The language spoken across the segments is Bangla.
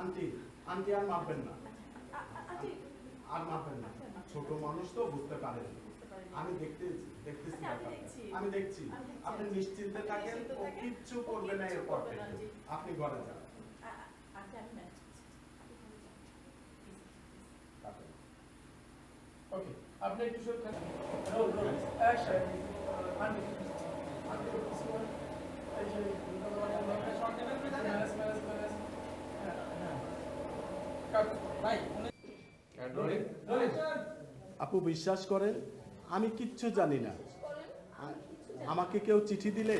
আন্টি আন্টি আর মারবেন না আর মারবেন না ছোট মানুষ তো বুঝতে পারেন আমি দেখতে দেখতেছি আমি দেখছি। আপনি নিশ্চিন্তে থাকেন ও কিচ্ছু করবে না এরপর থেকে আপনি ঘরে যান. ওকে আপনি একটু শুরু করেন roll roll action aunty aunty এই যে শর্ট নেবেন প্লিজ ম্যানেজ ম্যানেজ ম্যানেজ হ্যাঁ হ্যাঁ কাট রাইট রোলিং রোলিং আপু বিশ্বাস করেন? আমি কিচ্ছু জানি না। আমাকে কেউ চিঠি দিলে?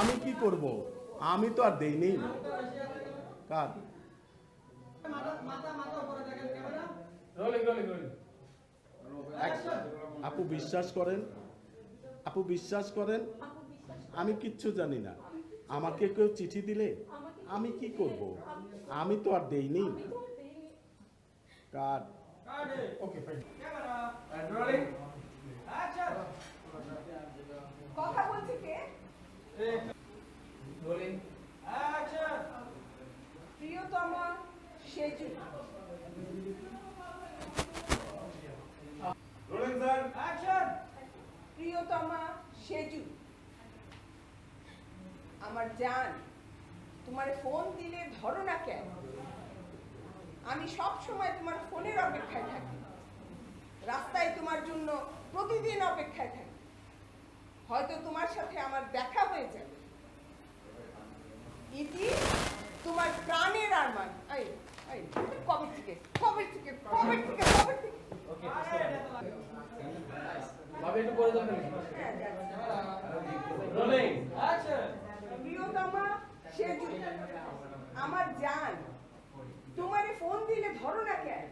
আমি কি করব? আমি তো আর দেইনি। কার? আপু বিশ্বাস করেন? আপু বিশ্বাস করেন? আমি কিচ্ছু জানি না। আমাকে কেউ চিঠি দিলে? আমি কি করব? আমি তো আর দেইনি। কার ওকে ফাইন এন্ড রোলিং কথা বলছি কে রোলিং প্রিয়তমা সেজু রোলিং স্যার প্রিয়তমা সেজু আমার জান, তোমার ফোন দিলে ধরো না কেন? আমি সব সময় তোমার ফোনের অপেক্ষায় থাকি। রাস্তায় তোমার জন্য প্রতিদিন অপেক্ষায় থাকি। হয়তো তোমার সাথে আমার দেখা হয়ে যাবে। ইতি তোমার প্রাণের আরমান। আই আই কবে থেকে? কবে থেকে? কবে থেকে? কবে থেকে? ওকে ভাবে একটু পরে যাবেন। রোলিং প্রিয়তমা সেজু আমার জান তোমারে ফোন দিলে ধরো না কেন?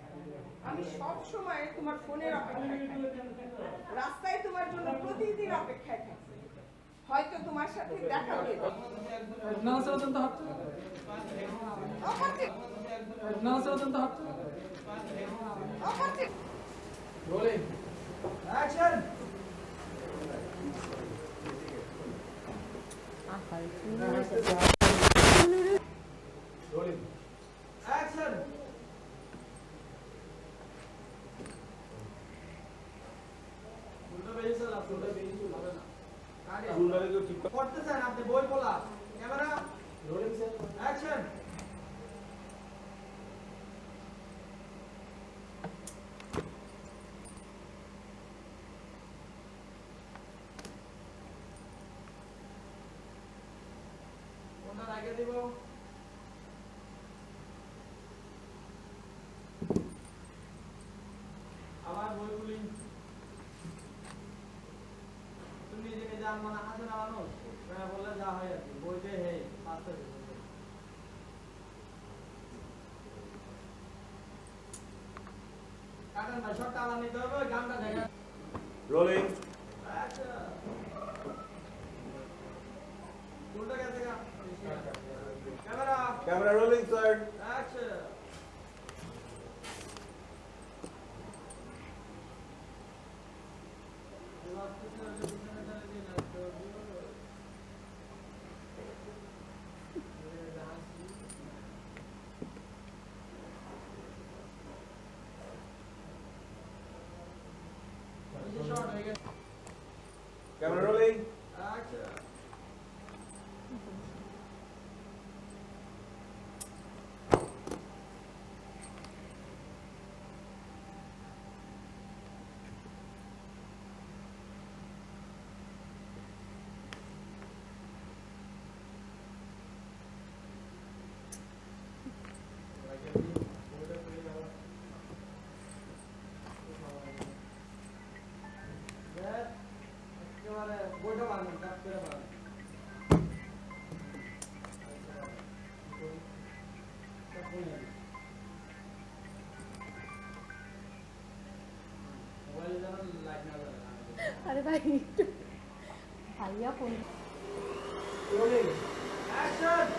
আমি সব সময় তোমার ফোনের অপেক্ষায় থাকি। রাস্তায় তোমার জন্য প্রতিদিন অপেক্ষায় থাকি। হয়তো তোমার সাথে দেখা হয়ে যাবে। নামাজ অত্যন্ত হাত নামাজ অত্যন্ত হাত। রোলিং রোলিং চুলটাকে কেউ ঠিক করতেছেন আপনি বই বলা ক্যামেরা রোলিং স্যার অ্যাকশন বইগুলি তুমি নিজেকে জান মানে আছে না মানুষ? প্রেমে বললে যা হয় আর কি। বইতে হে পাঁচটা কাটান ভাই, সব টালা নিতে হবে গানটা দেখা রোলিং ক্যামেরা ক্যামেরা রোলিং अरे भाई भैया फ़ोन। एक्शन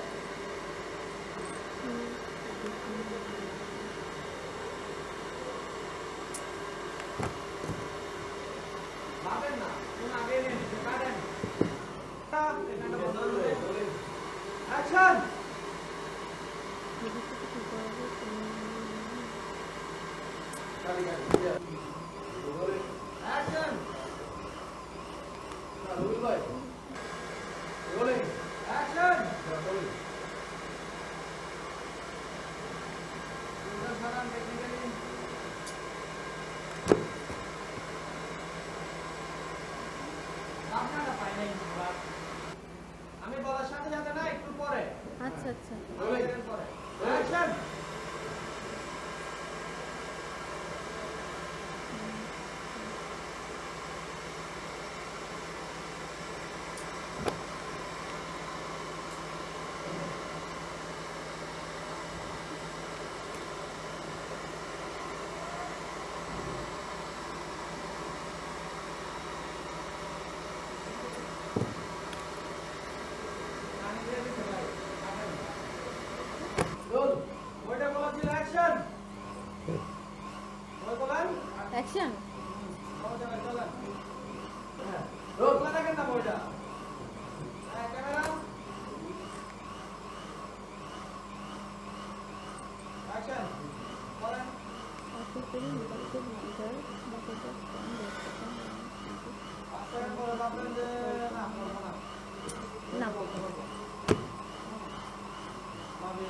হবে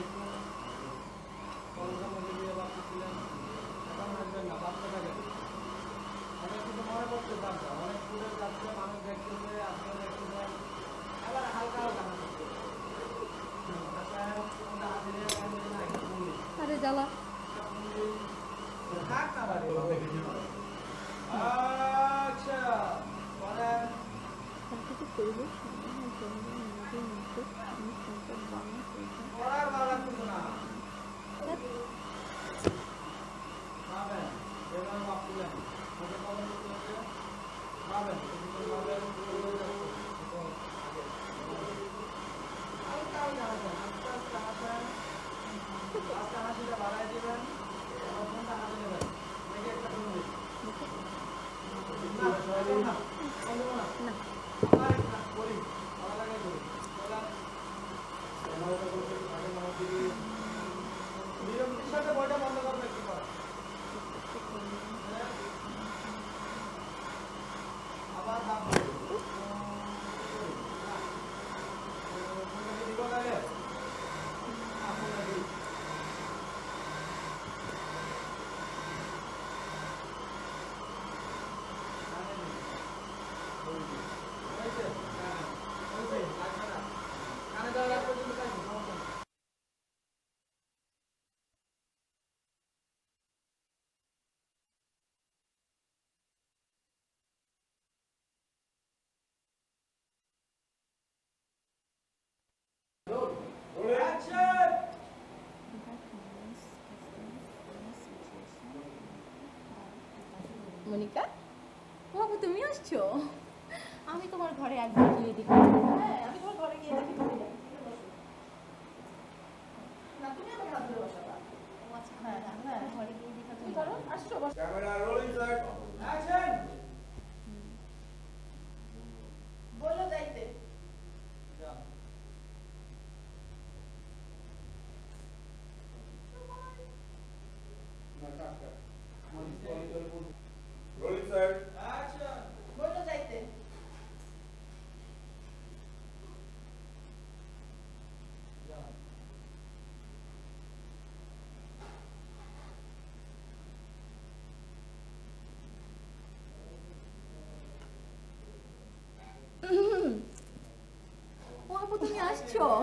মনিকা, বাবু, তুমি আসছো? আমি তোমার ঘরে একবার গিয়ে দেখি। হ্যাঁ আমি তোমার ঘরে গিয়ে দেখি, তুমি না, তুমি আমার আচ্ছা, হ্যাঁ, হ্যাঁ হ্যাঁ ঘরে গিয়ে তুমি আসছো ক্যামেরা রোলিং গেছে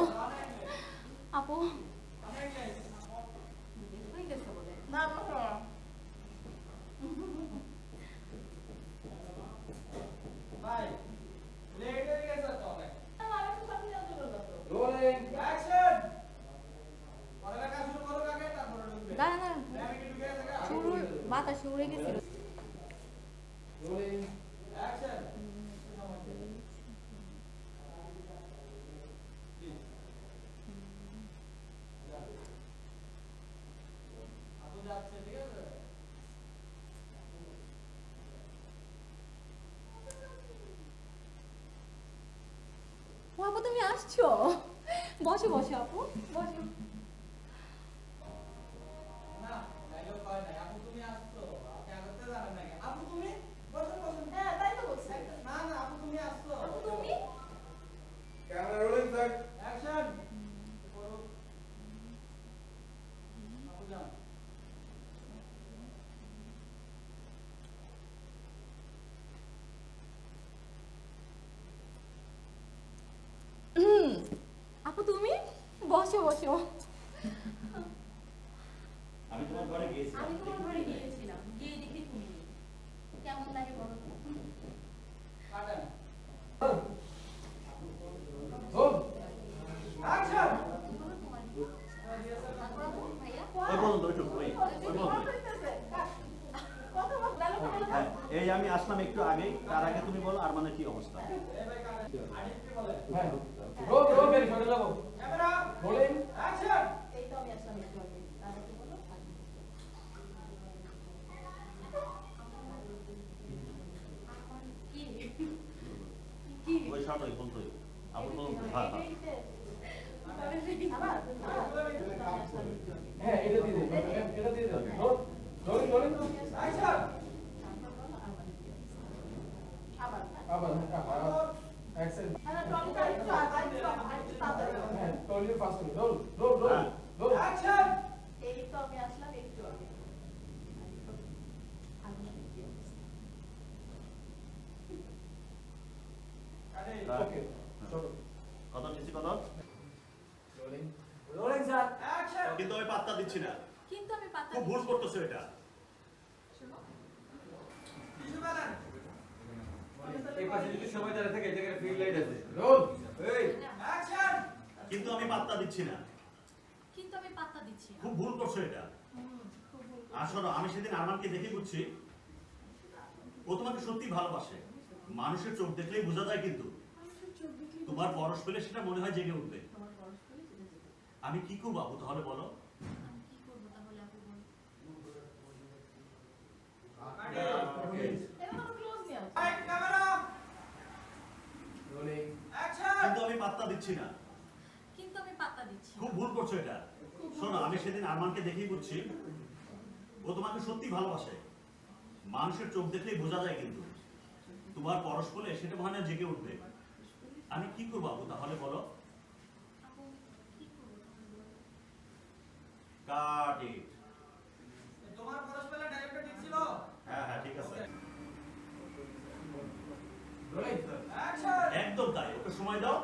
শুরু বাতাস উড়ে গেছিল রোলিং অ্যাকশন আপু যাচ্ছে ঠিক আছে ও আপু তুমি আসছো বসো বসো আপু বসো না ডায়লগ হয় না আপু তুমি আসছো আপনি আগতে জানেন নাকি আপু তুমি বসুন বসুন হ্যাঁ তাই তো বলছি না না আপু তুমি আসছো আপু তুমি ক্যামেরা রোলিং স্যার অ্যাকশন করো আপু যান হুম আপু তুমি বসো বসো আমি তোমার ঘরে গিয়েছিলাম আমি তোমার ঘরে গিয়েছিলাম গিয়ে দেখি তুমি কেমন লাগে বলো তো? কাটেন রোল অ্যাকশন বলো তোমার কি? তারপর আপু, ভাইয়া? ওই পর্যন্ত ওইটুকু ওই ওই পর্যন্ত হ্যাঁ, এই আমি আসলাম একটু আগেই তার আগে তুমি বলো আর মানে কি অবস্থা এই ভাই কাটেন আদিত কি বলে হ্যাঁ রোল রোল বেরি করে যাব ক্যামেরা রোলিং অ্যাকশন এই তো আমি আসলাম একটু আগে। তার আগে বলো, আগে। আমার কি? কি? ওই শর্ট ওই বলতো আপনি বলুন হ্যাঁ হ্যাঁ আবার? হ্যাঁ এটা দিয়ে দে এটা দিয়ে দে রোল রোলিং রোলিং অ্যাকশন আবার আবার আবার অ্যাকশন হ্যাঁ টলি ফাস্ট রোল রোল রোল হ্যাঁ। রোল অ্যাকশন এই তো আমি আসলাম একটু আগে আমি কি অবস্থা? কাটেন ওকে চলো কত নিচ্ছি কত রোলিং রোলিং স্যার অ্যাকশন কিন্তু আমি পাত্তা দিচ্ছি না কিন্তু আমি পাতা খুব ভুল করতেছো এটা শোনো কিছু বলেন এই পাশে যদি সময় দাঁড়িয়ে থাকে এই জায়গায় ফিল্ড লাইট আছে রোল এই অ্যাকশন কিন্তু আমি পাত্তা দিচ্ছি না। কিন্তু আমি পাত্তা দিচ্ছি না। খুব ভুল করছ এটা। আসলে আমি সেদিন আরমানকে দেখে বুঝছি। ও তোমাকে সত্যি ভালোবাসে। মানুষের চোখ দেখলেই বোঝা যায় কিন্তু। তোমার বরস পেলে সেটা মনে হয় জেগে উঠবে। আমি কি করব আপু তাহলে বলো। কিন্তু আমি পাত্তা দিচ্ছি না। পাত্তা দিচ্ছি। খুব ভুল করছ এটা। শোনো আমি সেদিন আরমানকে দেখেই বুঝছি ও তোমাকে সত্যি ভালোবাসে। মানুষের চোখ দেখলেই বোঝা যায় কিন্তু তোমার পরশ সেটা মনে জেগে উঠবে। আমি কি করব আপু তাহলে বলো? আপু, কি করব তাহলে বলো? কাট ইট তোমার খরচ পেলে ডাইরেক্টর ঠিক ছিল? হ্যাঁ হ্যাঁ ঠিক আছে। একদম তাই ওকে সময় দাও।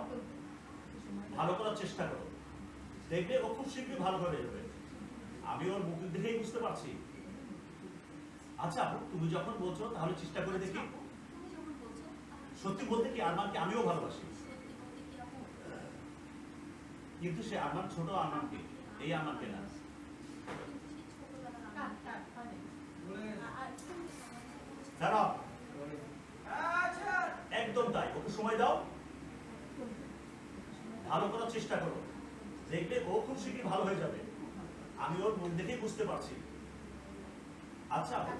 ভালো করার চেষ্টা করো। দেখবে ও খুব শীঘ্রই ভালো হয়ে যাবে। আমি ওর মুখ দেখেই বুঝতে পারছি। আচ্ছা তুমি যখন বলছো তাহলে চেষ্টা করে দেখি। আপু, তুমি যখন বলছো, তাহলে সত্যি বলতে কি আরমানকে আমিও ভালোবাসি? সত্যি বলতে কি আপু? কিন্তু সে আমার ছোট আরমানকে এই না। আমাকে বলছো, দাঁড়াও। একদম তাই ওকে সময় দাও। ভালো করার চেষ্টা করো। দেখবে ও খুব শীঘ্রই ভালো হয়ে যাবে। আমি ওর মুখ দেখেই বুঝতে পারছি। আচ্ছা। হ্যাঁ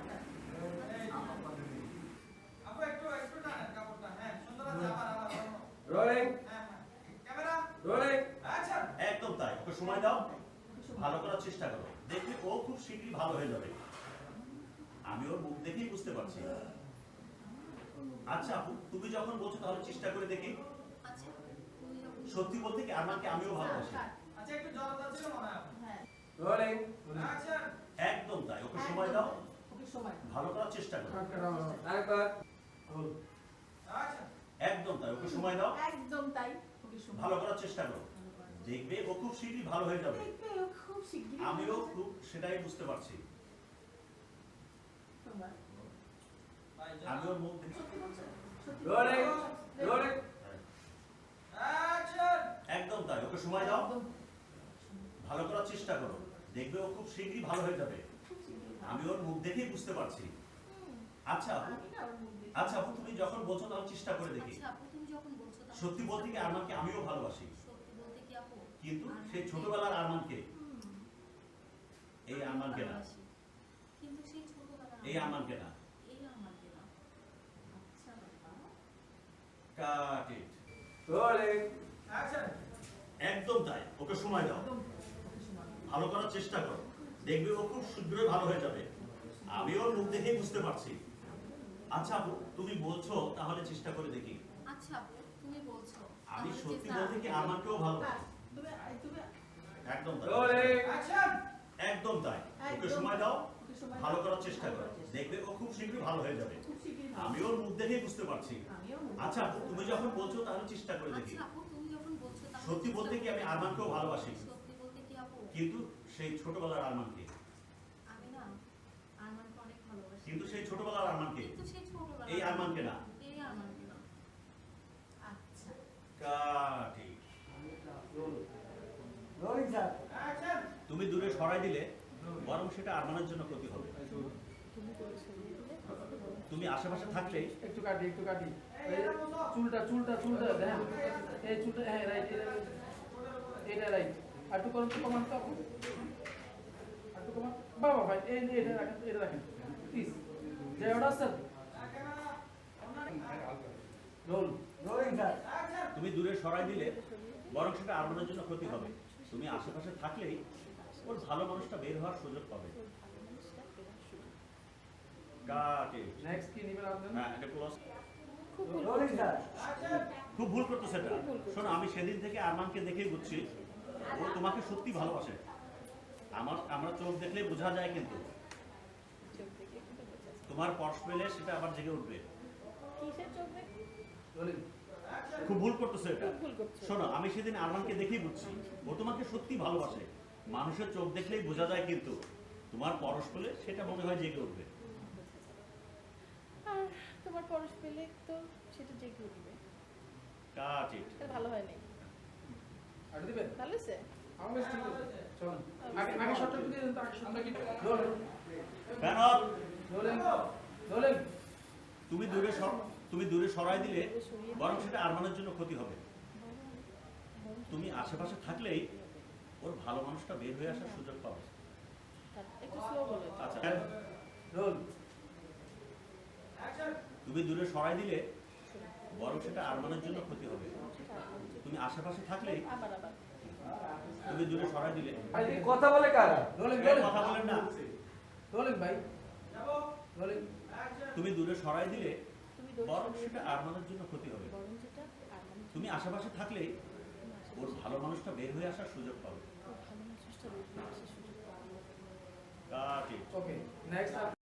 হ্যাঁ হ্যাঁ। ক্যামেরা? রোলিং অ্যাকশন একদম তাই। ওকে সময় দাও। ভালো করার চেষ্টা করো। দেখবে ও খুব শীঘ্রই ভালো হয়ে যাবে। আমি ওর মুখ দেখেই বুঝতে পারছি। আচ্ছা আপু তুমি যখন বলছো তাহলে চেষ্টা করে দেখি। আচ্ছা, সত্যি বলতে কি আমাকে আমিও ভালোবাসি। আচ্ছা একটু জড়তা ছিল মনে হয় হ্যাঁ, রোলিং অ্যাকশন একদম তাই ওকে সময় দাও। ওকে সময় ভালো করার চেষ্টা করো। আরেকবার। রোল একদম তাই ওকে সময় দাও। একদম তাই ওকে সময় ভালো করার চেষ্টা করো। দেখবে ও খুব শীঘ্রই ভালো হয়ে যাবে। দেখবে ও খুব শিগগিরই আমিও খুব সেটাই বুঝতে পারছি। তোমার আমি ওর মুখ দেখছি। রোলিং রোলিং অ্যাকশন একদম তাই ওকে সময় দাও। ভালো করার চেষ্টা করো। দেখবে ও খুব শীঘ্রই ভালো হয়ে যাবে। আমি ওর মুখ দেখেই বুঝতে পারছি। আচ্ছা আপু আমি আচ্ছা আপু তুমি যখন বলছো তাহলে চেষ্টা করে দেখি। আচ্ছা সত্যি বলতে কি আরমানকে আমিও ভালোবাসি? সত্যি বলতে কি আপু? কিন্তু সেই ছোটবেলার আরমানকে। এই আরমানকে না। ভালোবাসি। কিন্তু সেই ছোটবেলার এই আরমানকে। না। এই আমাকে না। আচ্ছা একদম তাই। ওকে সময় দাও। ভালো করার চেষ্টা করো। দেখবে ও খুব শীঘ্রই ভালো হয়ে যাবে। আমি ওর মুখ দেখেই বুঝতে পারছি। আচ্ছা আপু তুমি বলছো তাহলে চেষ্টা করে দেখি। আচ্ছা আপু তুমি বলছো। আমি সত্যি বলতে কি আমাকেও তুমি একদম তাই। একদম তাই। ওকে সময় দাও। ভালো করার চেষ্টা করো। দেখবে ও খুব শীঘ্রই ভালো হয়ে যাবে। ভালো। আমি ওর মুখ দেখেই বুঝতে পারছি। আচ্ছা আপু তুমি যখন বলছো তাহলে চেষ্টা করে দেখি আচ্ছা আপু তুমি যখন বলছো তাহলে সত্যি বলতে কি আমি। আরমানকেও ভালোবাসি? সত্যি বলতে কি আপু? কিন্তু সেই ছোটবেলার আরমানকে। আমি না আরমানকে অনেক ভালোবাসি। কিন্তু সেই ছোটবেলার আরমানকে? কিন্তু সেই ছোটবেলা এই আরমানকে না। এই আরমানকে না। আচ্ছা। কাটি তুমি দূরে সরাই দিলে বরং সেটা আরমানের জন্য ক্ষতি হবে। তুমি আশেপাশে থাকলে একটু কাটি একটু কাটি চুলটা চুলটা চুলটা হ্যাঁ এই চুলটা হ্যাঁ রাইট এটা রাইট আর একটু করুন তো কমান তো আর একটু কমান। বাবা ভাই এই এটা রাখেন এটা রাখেন। Please Joy order sir roll rolling sir তুমি দূরে সরাই দিলে বরং সেটা আরমানের জন্য ক্ষতি হবে। তুমি আশেপাশে থাকলেই ওর ভালো মানুষটা বের হওয়ার সুযোগ পাবে। নেক্সট কি নিবেন আপনার? হ্যাঁ এটা close। খুব ভুল করতো সেটা শোনো আমি সেদিন থেকে আরমানকে দেখেই বুঝছি। ও তোমাকে সত্যি ভালোবাসে। আমার আমরা চোখ দেখলেই বোঝা যায় কিন্তু। তোমার পরশ পেলে সেটা আবার জেগে উঠবে। খুব ভুল করতেছে এটা। শোনো আমি সেদিন আরমানকে দেখেই বুঝছি। ও তোমাকে সত্যি ভালোবাসে। মানুষের চোখ দেখলেই বোঝা যায় কিন্তু। তোমার পরশ পেলে সেটা মনে হয় জেগে উঠবে। আর তোমার পরশ পেলে তো সেটা জেগে উঠবে কাট ইট এটা ভালো হয়নি আর দিবেন? ভালো ঠিক আছে। চলুন। আগে আগে শটটা দিয়ে দেন তো আগে শটটা কি তুমি দূরে সর তুমি দূরে সরাই দিলে বরং সেটা আরমানের জন্য ক্ষতি হবে। তুমি আশেপাশে থাকলেই ওর ভালো মানুষটা বের হয়ে আসার সুযোগ পাবে। একটু স্লো বলে। আচ্ছা রোল তুমি দূরে সরাই দিলে বরং সেটা আরমানের জন্য ক্ষতি হবে। তুমি আশেপাশে আবার তুমি দূরে সরাই দিলে। কথা বলে কারা? কথা বলেন না। ভাই। তুমি দূরে সরাই দিলে বরং সেটা আরমানের জন্য ক্ষতি হবে। তুমি আশেপাশে থাকলেই ওর ভালো মানুষটা বের হয়ে আসার সুযোগ পাবে। ভালো মানুষটা বের আসার সুযোগ পাওয়া কাট ইট ওকে নেক্সট